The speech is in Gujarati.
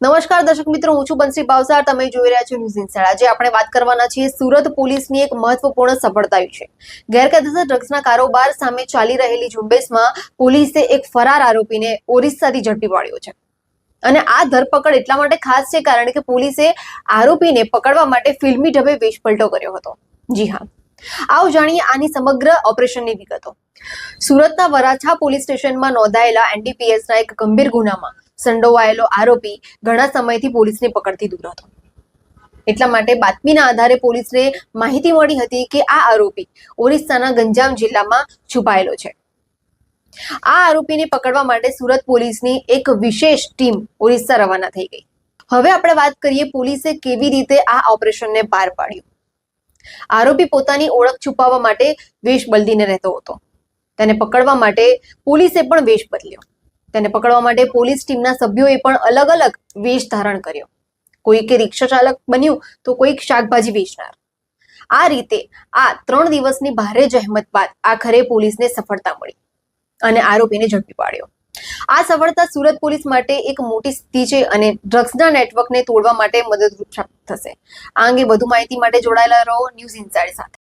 નમસ્કાર દર્શક મિત્રો, હું છું બંસી ભાવસાર તમે જોઈ રહ્યા છો ન્યૂઝ ઇન્સાઇડ આજે આપણે વાત કરવાના છીએ સુરત પોલીસની એક મહત્વપૂર્ણ સફળતા વિશે. ગેરકાયદેસર ડ્રગ્સના કારોબાર સામે ચાલી રહેલી ઝુંબેશમાં પોલીસે એક ફરાર આરોપીને ઓરિસ્સાથી ઝડપી પાડ્યો છે. અને આ ધરપકડ એટલા માટે ખાસ છે કારણ કે પોલીસે આરોપીને પકડવા માટે ફિલ્મી ઢબે વેશપલટો કર્યો હતો. જી હા. આવો જાણીએ આની સમગ્ર ઓપરેશનની વિગતો. સુરતના વરાછા પોલીસ સ્ટેશનમાં નોંધાયેલા એનડીપીએસના એક ગંભીર ગુનામાં સંડોવાયેલો આરોપી ઘણા સમયથી પોલીસની પકડથી દૂર હતો. એટલા માટે બાતમીના આધારે પોલીસને માહિતી મળી હતી કે આ આરોપી ઓરિસ્સાના ગંજામ જિલ્લામાં છુપાયેલો છે. આ આરોપીને પકડવા માટે સુરત પોલીસની એક વિશેષ ટીમ ઓરિસ્સા રવાના થઈ ગઈ. હવે આપણે વાત કરીએ પોલીસે કેવી રીતે આ ઓપરેશનને પાર પાડ્યું. આરોપી પોતાની ઓળખ છુપાવવા માટે વેશ બદલીને રહેતો હતો. તેને પકડવા માટે પોલીસે પણ વેશ બદલ્યો. તેને પકડવા માટે પોલીસ ટીમના સભ્યોએ પણ અલગ અલગ વેશ ધારણ કર્યો. કોઈકે રિક્ષા ચાલક બન્યું તો કોઈક શાકભાજી વેચનાર. આ રીતે આ ત્રણ દિવસની ભારે જહેમત બાદ આખરે પોલીસને સફળતા મળી અને આરોપીને ઝડપી પાડ્યો. આ સફળતા સુરત પોલીસ માટે એક મોટી સિદ્ધિ છે અને ડ્રગ્સના નેટવર્કને તોડવા માટે મદદરૂપ થશે. આ અંગે વધુ માહિતી માટે જોડાયેલા રહો ન્યૂઝ ઇન્સાઇડ સાથે.